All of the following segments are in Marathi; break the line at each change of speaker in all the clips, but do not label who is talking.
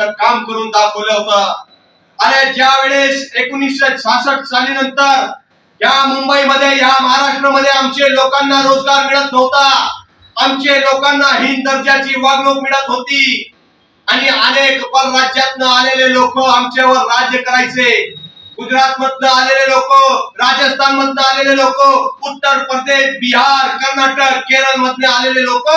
असं काम करून दाखवलं होतं. आणि ज्या वेळेस एकोणीसशे सहासष्ट साली नंतर या मुंबईमध्ये या महाराष्ट्रामध्ये आमचे लोकांना रोजगार मिळत नव्हता. आमचे लोकांना हीन दर्जाची वागणूक मिळत होती. आणि अनेक परराज्यातनं आलेले लोक आमच्यावर राज्य करायचे. गुजरात मधनं आलेले लोक राजस्थान मधनं आलेले लोक उत्तर प्रदेश बिहार कर्नाटक केरळ मधले आलेले लोक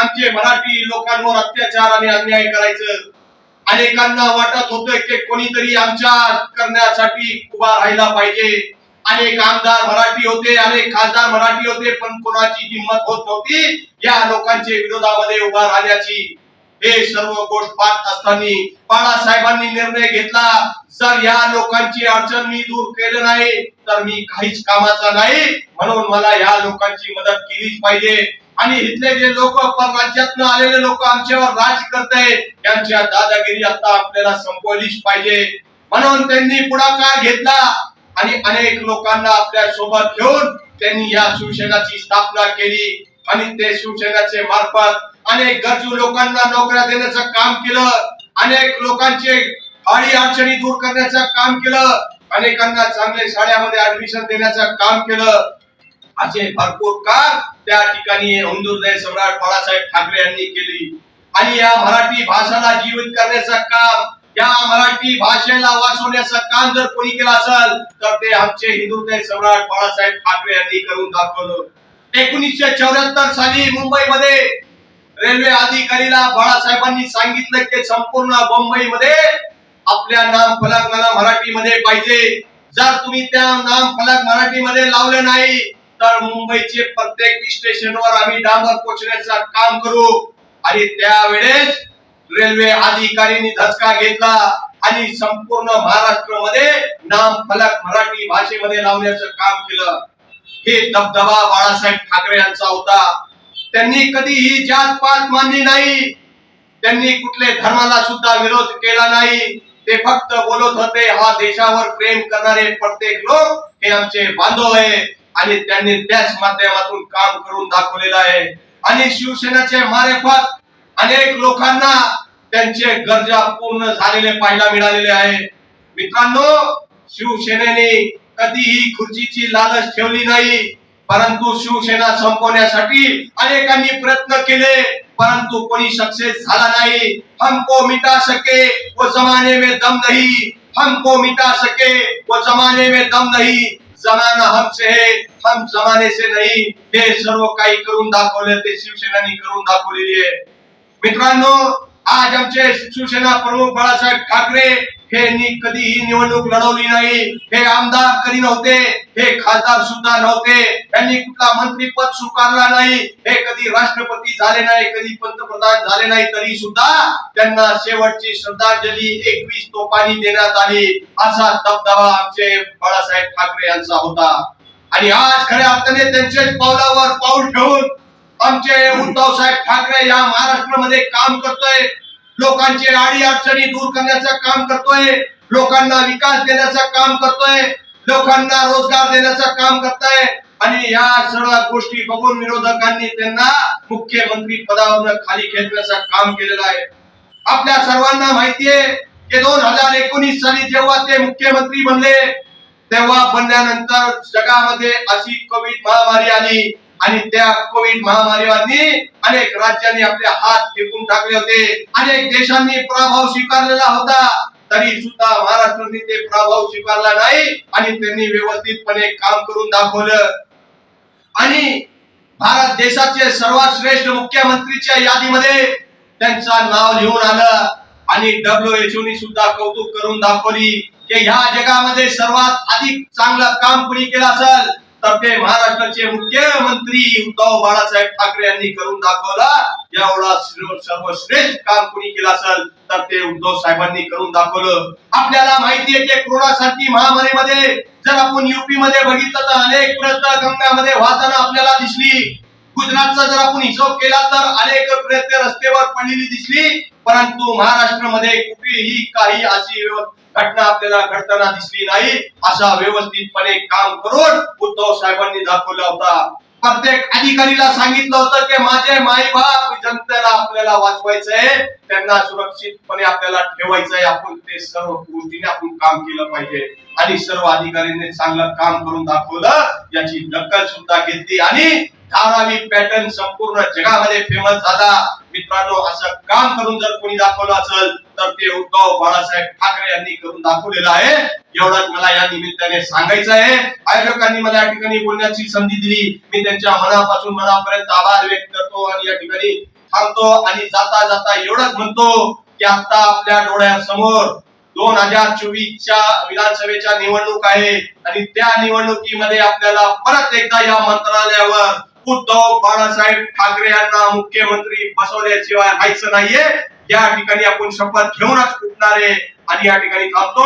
आमचे मराठी लोकांवर अत्याचार आणि अन्याय करायचं. अनेकांना वाटत होतं की कोणीतरी आमच्या करण्यासाठी उभा राहिला पाहिजे. अनेक आमदार मराठी होते अनेक खासदार मराठी होते पण कोणाची हिंमत होत नव्हती या लोकांच्या विरोधामध्ये उभा राहण्याची. हे सर्व गोष्ट पाहत असताना बाळासाहेबांनी निर्णय घेतला जर या लोकांची अडचण मी दूर केलं नाही तर मी काहीच कामाचा नाही म्हणून मला या लोकांची मदत केलीच पाहिजे. आणि इथले जे लोक परराज्यातनं आलेले लोक आमच्यावर राज करताय त्यांच्या दादागिरी आता आपल्याला संपवलीच पाहिजे. म्हणून त्यांनी पुढाकार घेतला आणि अनेक लोकांना आपल्यासोबत घेऊन त्यांनी या शिवसेनाची स्थापना केली. आणि ते शिवसेनाचे मार्फत अनेक गरजू लोकांना नोकऱ्या देण्याचं काम केलं. अनेक लोकांचे अडी अडचणी दूर करण्याचं काम केलं. अनेकांना चांगले शाळेमध्ये ऍडमिशन देण्याचं काम केलं. असे भरपूर काम त्या ठिकाणी हुंदुरदय सम्राट बाळासाहेब ठाकरे यांनी केली. आणि या मराठी भाषाला जीवित करण्याचं काम या मराठी भाषेला वाचवण्याचं काम जर कोणी केलं असेल तर ते आमचे हिंदुदय सम्राट बाळासाहेब ठाकरे यांनी करून दाखवलं. एकोणीसशे चौऱ्याहत्तर साली मुंबईमध्ये रेल्वे अधिकारीला बाळासाहेबांनी सांगितलं की संपूर्ण मुंबईमध्ये आपल्या नाम फलक मला मराठीमध्ये पाहिजे. जर तुम्ही त्या नाम फलक मराठीमध्ये लावले नाही उत्तर मुंबईचे प्रत्येक स्टेशनवर आम्ही डांबर पोचण्याचं काम करू. आणि त्यावेळेस रेल्वे अधिकाऱ्यांनी धचका घेतला आणि संपूर्ण महाराष्ट्रामध्ये नाम फलक मराठी भाषेमध्ये लावण्याचं काम केलं. हे दबदबा बाळासाहेब ठाकरे यांचा होता. त्यांनी कधीही जात पात मानली नाही. त्यांनी कुठले धर्माला सुद्धा विरोध केला नाही. ते फक्त बोलत होते हा देशावर प्रेम करणारे प्रत्येक लोक हे आमचे बांधव आहे आणि त्यांनी त्याच माध्यमातून काम करून दाखवलेलं आहे. आणि शिवसेनेचे मारेफत अनेक लोकांना त्यांचे गरजा पूर्ण झालेले पाहायला मिळालेले आहे. मित्रांनो शिवसेनेने कधीही खुर्चीची लालच ठेवली नाही. परंतु शिवसेना संपवण्यासाठी अनेकांनी प्रयत्न केले परंतु कोणी सक्सेस झाला नाही. हमको मिटा सके वो जमाने में दम नहीं. हमको मिटा सके वो जमाने में दम नहीं. जमाना हमसे है हम जमाने से नहीं। ते सर्व काही करून दाखवले ते शिवसेनानी करून दाखवलेली आहे. मित्रांनो आज आमचे शिवसेना प्रमुख बाळासाहेब ठाकरे हे नी कधीही निवडणूक लढवली नाही हे आमदार कधी नव्हते हे खासदार सुद्धा नव्हते त्यांनी कुठला मंत्री पद स्वीकारला नाही हे कधी राष्ट्रपती झाले नाही कधी पंतप्रधान झाले नाही तरी सुद्धा त्यांना शेवटची श्रद्धांजली एकवीस तोफांनी देण्यात आली असा दबदबा आमचे बाळासाहेब ठाकरे यांचा होता. आणि आज खऱ्या अर्थाने त्यांच्याच पावलावर पाऊल ठेवून आमचे उद्धव साहेब ठाकरे या महाराष्ट्रामध्ये काम करतोय लोकांचे आडी अडचणी दूर करण्याचं काम करतोय. लोकांना विकास देण्याचं काम करतोय. लोकांना रोजगार देण्याचं काम करताय. आणि या सर्व गोष्टी बघून विरोधकांनी त्यांना मुख्यमंत्री पदावरून खाली खेचण्याचं काम केलेलं आहे. आपल्या सर्वांना माहितीये की दोन हजार एकोणीस साली जेव्हा ते मुख्यमंत्री बनले तेव्हा बनल्यानंतर जगामध्ये अशी कोविड महामारी आली. आणि त्या कोविड महामारीवरती अनेक राज्यांनी आपले हात फेकून टाकले होते. अनेक देशांनी प्रभाव स्वीकारलेला होता. तरी सुद्धा महाराष्ट्राने ते प्रभाव स्वीकारला नाही आणि त्यांनी व्यवस्थितपणे काम करून दाखवलं. आणि भारत देशाचे सर्वात श्रेष्ठ मुख्यमंत्रीच्या यादीमध्ये त्यांचं नाव लिहून आलं. आणि डब्ल्यू ने सुद्धा कौतुक करून दाखवली की ह्या जगामध्ये सर्वात अधिक चांगलं काम कुणी केलं असेल? तर्फे महाराष्ट्राचे मुख्यमंत्री उद्धव बाळासाहेब ठाकरे यांनी करून दाखवला. एवढा सर्वश्रेष्ठ काम कोणी केलं असेल तर ते उद्धव साहेबांनी करून दाखवलं. आपल्याला माहिती आहे की कोरोना सारखी महामारीमध्ये जर आपण युपी मध्ये बघितलं तर अनेक प्रयत्न गंगामध्ये वाहताना आपल्याला दिसली. गुजरातचा जर आपण हिशोब केला तर अनेक प्रयत्न रस्त्यावर पडलेली दिसली. परंतु महाराष्ट्रामध्ये कुठेही काही अशी व्यव- घटना आपल्याला घडताना दिसली नाही अशा व्यवस्थितपणे काम करून उद्धव साहेबांनी दाखवला होता. प्रत्येक अधिकारीला सांगितलं होतं की माझे माई बाप जनतेला आपल्याला वाचवायचंय त्यांना सुरक्षितपणे आपल्याला ठेवायचंय. आपण ते सर्व गोष्टीने आपण काम केलं पाहिजे. आणि सर्व अधिकाऱ्यांनी चांगलं काम करून दाखवलं याची दखल सुद्धा घेतली. आणि धारावी पॅटर्न संपूर्ण जगामध्ये फेमस झाला. मित्रांनो असं काम करून जर कोणी दाखवलं असेल तर ते उद्धव बाळासाहेब ठाकरे यांनी करून दाखवलेलं आहे. एवढंच मला या निमित्ताने सांगायचं आहे. आयोजकांनी मला या ठिकाणी बोलण्याची संधी दिली. मी त्यांच्या मनापासून मनापर्यंत आभार व्यक्त करतो आणि या ठिकाणी थांबतो आणि जाता जाता एवढंच म्हणतो की आता आपल्या डोळ्यासमोर दोन हजार चोवीसच्या विधानसभेच्या निवडणूक आहे. आणि त्या निवडणुकीमध्ये आपल्याला परत एकदा या मंत्रालयावर उद्धव बाळासाहेब ठाकरे यांना मुख्यमंत्री बसवल्याशिवाय व्हायचं नाहीये. या ठिकाणी आपण शपथ घेऊनच उठणार आहे आणि या ठिकाणी थांबतो.